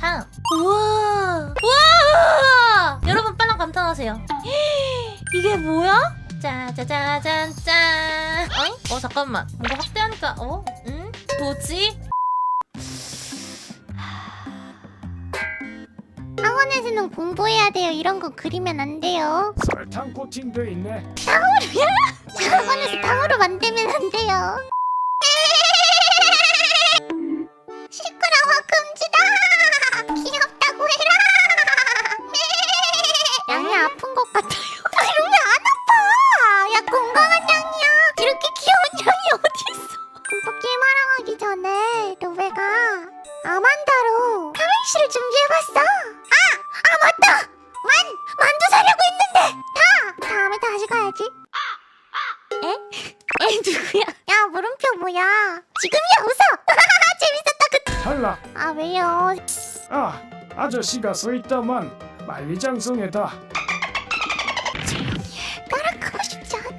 다음. 우와. 우와. 여러분 빨랑 감탄하세요. 이게 뭐야? 짜자자잔 짠. 어잉? 어 잠깐만. 뭔가 확대하니까 어? 응? 뭐지? 학원에서는 공부해야 돼요. 이런 거 그리면 안 돼요. 설탕 코팅돼 있네. 학원에서 탕후루 만들면 안 돼요. 그. 탈락. 아 왜요? 아 아저씨가 서 있다만 만리장성에다. 따라가고 싶지 않아.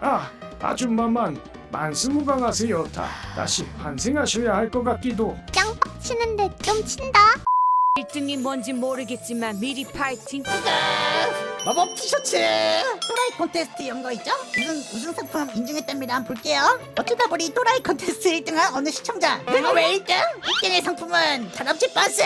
아 아줌마만 만스무강하세요. 다 다시 환생하셔야 할 것 같기도. 짱 치는데 좀 친다. 1등이 뭔지 모르겠지만 미리 파이팅 마법 티셔츠 또라이 콘테스트 연거 있죠? 우승 우승 상품 인증했답니다. 한번 볼게요. 어쩌다 보니 또라이 콘테스트 1등한 어느 시청자. 내가 왜 1등? 1등의 상품은 다람쥐 빤스.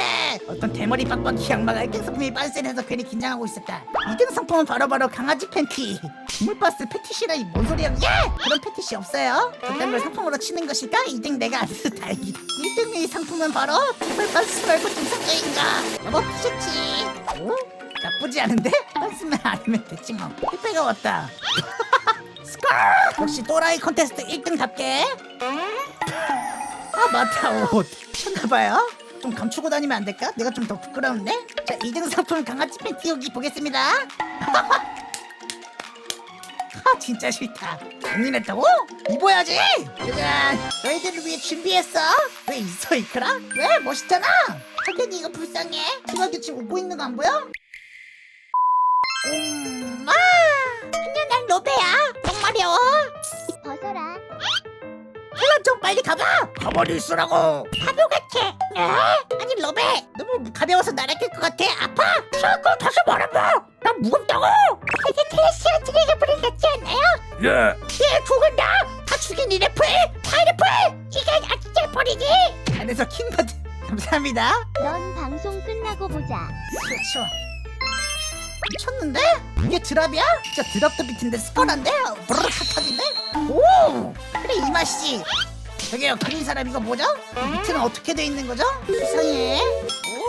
어떤 대머리 빡빡이 양마가 1등 상품이 빤스해서 괜히 긴장하고 있었다. 2등 상품은 바로바로 강아지 팬티. 동물 빤스 패티시라니 뭔 소리야? 예! 그런 패티시 없어요. 그딴 걸 상품으로 치는 것일까? 2등 내가 안 돼서 다행이다. 1등의 상품은 바로 동물 빤스 말고 등산가인가? 마법 티셔츠. 오? 나쁘지 않은데? 빤스만 아니면 뭐 택배가 왔다 스컬! 역시 또라이 콘테스트 1등답게 아 맞다 옷 미쳤나봐요 좀 감추고 다니면 안 될까? 내가 좀 더 부끄러운데? 자 2등 상품 강아지 팬티 여기 보겠습니다 아 진짜 싫다 고민했다고? 입어야지 짜잔 너희들을 위해 준비했어 왜 있어 이크라? 왜 멋있잖아 하긴 이거 불쌍해 이거 지금 웃고 있는 거 안 보여? 엄마 안녕 난 로베야. 정말이야 벗어라. 그럼 좀 빨리 가봐. 가만히 있으라고. 에? 아니 로베 너무 가벼워서 날아갈 것 같아. 아파. 자꾸 다시 말해봐. 난 무겁다고. 이게 클래시한 트레이저 브레인 같지 않나요? 예. 얘 죽은다 다 죽인 이래플. 파이래플. 이게 아직제 버리지. 안에서 킹받 감사합니다. 넌 방송 끝나고 보자. 그렇죠 미쳤는데? 이게 드랍이야? 진짜 드랍도 비트인데 스컬한데? 브르르 핫하긴데? 오! 그래 이 맛이지 저기요 그린 사람 이거 뭐죠? 밑에는 어떻게 돼 있는 거죠? 이상해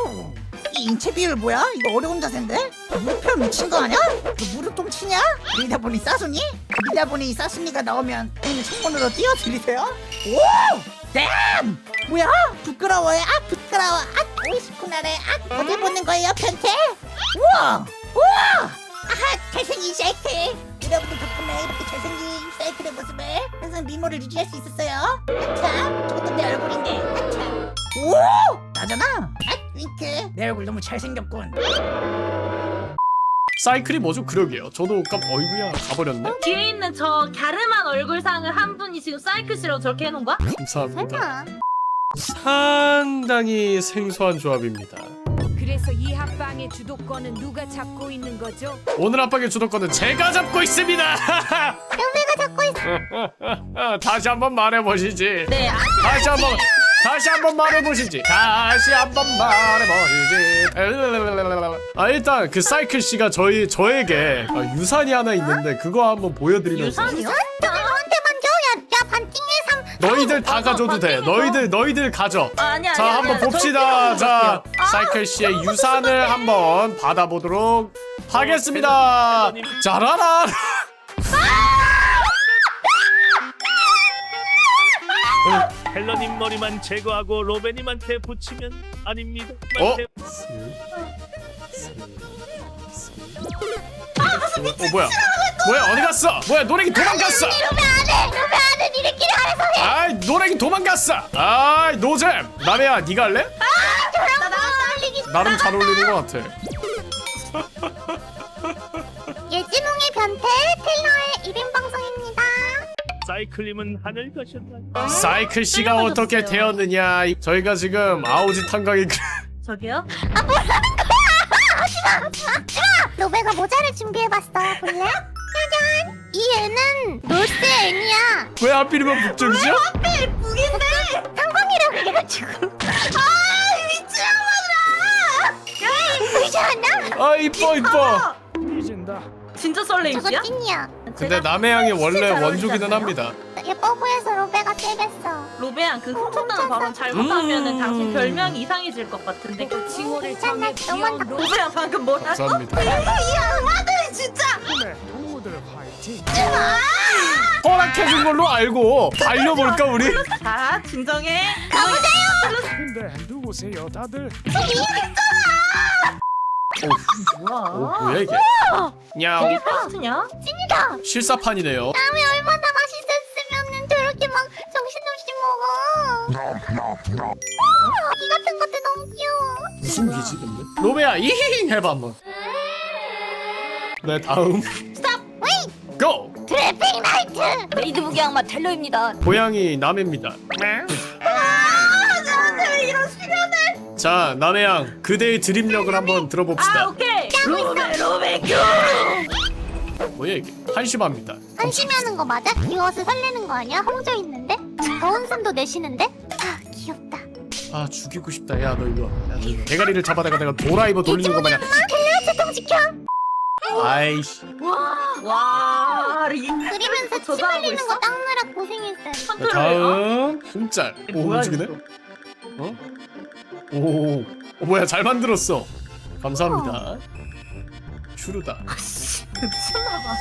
오! 이 인체 비율 뭐야? 이거 어려운 자세인데? 물표 미친 거 아니야? 너 무릎 좀 치냐? 그리다 보니 싸순이? 그리다 보니 이 싸순이가 나오면 그냥 창문으로 뛰어들이세요? 오! damn! 뭐야? 부끄러워요? 아 부끄러워 아 오이스쿠나래 아 어디 보는 거예요 변태? 우와! 우와! 아하 잘생긴 사이클 여러분들 덕분에 이렇게 잘생긴 사이클의 모습을 항상 미모를 유지할 수 있었어요 한참 저것도 내 얼굴인데 한참 오! 나잖아 아 윙크 내 얼굴 너무 잘생겼군 사이클이 뭐죠? 그러게요. 저도 깜 어이구야 가버렸네. 뒤에 있는 저 갸름한 얼굴상을 한 분이 지금 사이클시라고 저렇게 해놓은 거야? 감사합니다. 설마. 상당히 생소한 조합입니다. 그래서 이 합방의 주도권은 누가 잡고 있는 거죠? 오늘 압박의 주도권은 제가 잡고 있습니다. 로베가 잡고 있어. 다시 한번 말해보시지. 네. 아, 다시 한번 다시 한번 말해보시지. 다시 한번 말해보시지. 아 일단 그 사이클 씨가 저희 저에게 어, 유산이 하나 있는데 그거 한번 보여드리면서 유산이요? 너희들 다 가져도 돼. 너희들 너희들 가져. 아, 아니 아니. 자 아니, 한번 아니, 봅시다. 자 필요 사이클 씨의 유산을 한번 받아보도록 하겠습니다. 짜라라. 헬러님 머리만 제거하고 로베님한테 붙이면 아닙니다. 어? 님한테 어 뭐야? 뭐야 어디 갔어? 뭐야 노랭이 도망갔어? 로베 안해. 로베 안해. 해. 아이 노랭이 도망갔어. 아이 노잼. 남해야 네가 할래? 나 나랑 살리기. 나름 잘 어울리는 것 같아. 예지몽의 변태 테일러의 1인 방송입니다. 사이클님은 하늘 가셨나요? 사이클 씨가 어떻게 되었느냐? 저희가 지금 아오지 탄광이 저기요? 로베가 모자를 준비해봤어. 볼래? 짜잔. 이 애는 놀스 애니야. 왜 하필이면 북쪽이죠? 북인데 상관이라고 해가지고. 아 미친놈아! 야 이쁘지 않아? 아 이뻐 이뻐. 진짜 저거 설레임이야? 찐이야. 근데 남해양이 원래 원조기는 합니다 예뻐 보여서 로베가 세겠어. 로베양 그 훔쳤다는 발언 잘못하면은 음. 당신 별명이 이상해질 것 같은데 그 괜찮아, 귀여운 로 로베양 방금 뭐라고? 감사합니다 이 악마들이 진짜 동무들 화이팅. 허락해준 걸로 알고 달려볼까 우리? 자 진정해 근데 누구세요 다들? 뭐야 오 뭐야 이게 이게 냥 패스트냐? 찐이다. 실사판이네요 땀이 얼마나 맛있었으면 저렇게 막 정신없이 먹어. 어, 이 같은 것도 너무 귀여워. 무슨 기지 근데? 로베야 이히히 해봐 한번 네 다음! 고! 트래핑 라이트! 메이드 무기 악마 텔러입니다 고양이 남해입니다 아, 저한테 왜 이런 시련을! 자 남해양 그대의 드립력을 한번 아 들어봅시다 오케이 로베 로베 큐 뭐야 이게 한심합니다 한심해하는 거 맞아? 귀여워서 설레는 거 아니야? 홍조 있는데? 더운 숨도 내쉬는데? 아 귀엽다. 아 죽이고 싶다 야 너 이거 야, 너 이거 대가리를 잡아다가 내가 도라이버 돌리는 거 마냥 텔레오체통 지켜! 아이씨 와 리... 그리면서 침 저도 하고 흘리는 있어? 거 닦느라 고생했어요. 자, 컨트롤 다음 홈짤 오 뭐야, 움직이네 이거? 어? 오, 오 뭐야 잘 만들었어 감사합니다 슈르다 미쳤나봐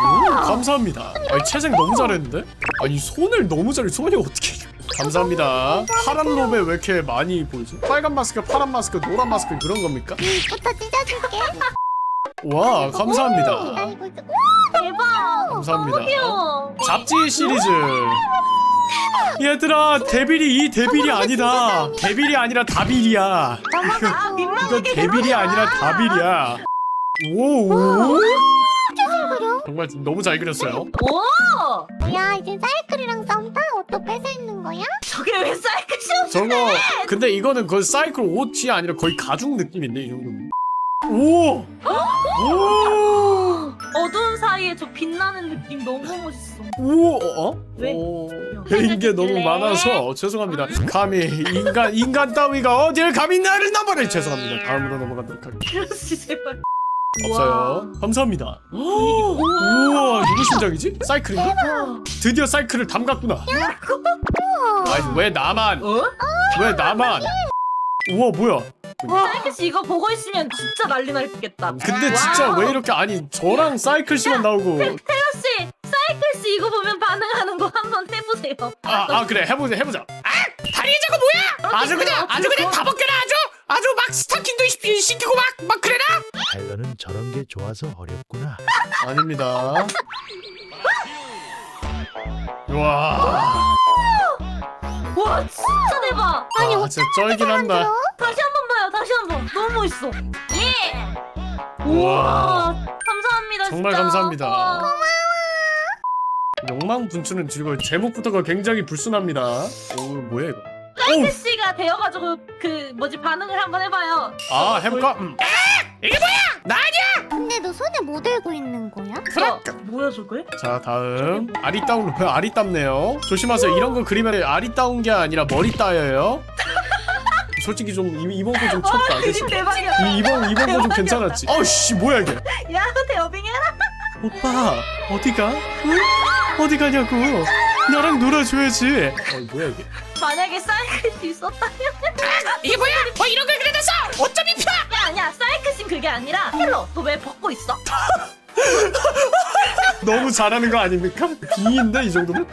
오 감사합니다 아니 채색 너무 잘했는데? 아니 손을 너무 잘해 손이 어떻게 감사합니다 파란 롭에 왜 이렇게 많이 보이지? 빨간 마스크 파란 마스크 노란 마스크 그런 겁니까? 이부터 찢어줄게. 와 감사합니다. 아이고, 오! 대박. 감사합니다. 귀여워. 잡지 시리즈. 얘들아 데빌이 이 데빌이 아니다. 데빌이 아니라 다빌이야. 아 이거 민망하게 데빌이 아니라 다빌이야. 오오. 그려? 정말 너무 잘 그렸어요. 오! 뭐야 이제 사이클이랑 싸운다? 옷도 뺏어 입는 거야? 저게 왜 사이클 시험 저거 근데 이거는 거의 사이클 옷이 아니라 거의 가죽 느낌인데 이 정도면. 오! 오! 어두운 사이에 저 빛나는 느낌 너무 멋있어. 오! 어? 왜? 오. 배인 게 너무 많아서? 죄송합니다. 감히 인간 인간 따위가 어딜 감히 나를 넘어를? 죄송합니다. 다음으로 넘어가도록 할게요. 제발. 없어요. 감사합니다. 우와. 누구 심장이지? 사이클인가? 드디어 사이클을 담갔구나. 아니 왜 나만? 어? 왜 나만? 우와 뭐야 사이클 씨 이거 보고 있으면 진짜 난리 날겠다. 근데 진짜 왜 이렇게 아니 저랑 사이클 씨만 나오고. 태연 씨 사이클 씨 이거 보면 반응하는 거 한번 해보세요. 아, 아 그래. 해보자 해보자. 아 다리 저거 뭐야? 아주 그냥 아주 그냥 다 벗겨라 아주? 아주 막 스타킹도 시- 시키고 막 막 그래라 헬러는 저런 게 좋아서 어렵구나. 아닙니다. 와. 와 진짜 대박. 아니 아, 진짜 쩔긴 한다? 다시 한번 봐요 다시 한 번 너무 멋있어. 예! 우와. 우와 감사합니다 정말 진짜. 감사합니다. 와. 욕망 분출은 즐거워 제목부터가 굉장히 불순합니다. 오 뭐야 이거? 사이클 씨가 되어가지고 그 뭐지 반응을 한번 해봐요. 아 해볼까? 음. 근데 너 손에 뭐 들고 있는 거야? 저 뭐야 저게? 자 다음. 아리 따운 루페 아리 따네요. 조심하세요. 이런 거 그리면 아리 따운 게 아니라 머리 따여요 솔직히 좀 이- 이번 거 좀 쳤다 그치? 그림 대박이야 이, 이번 이번 거좀 괜찮았지 어씨 뭐야 이게 야 대어빙해라 오빠 어디가? 응? 어디 가냐고 나랑 놀아줘야지 어 뭐야 이게 만약에 사이클 씨 있었다면 이게 뭐야? 어 이런 걸 그려놨어 어쩜 입혀 야 아니야 사이클 씨 그게 아니라 헬로 너 왜 벗고 있어? 너무 잘하는 거 아닙니까? B인데 이 정도면?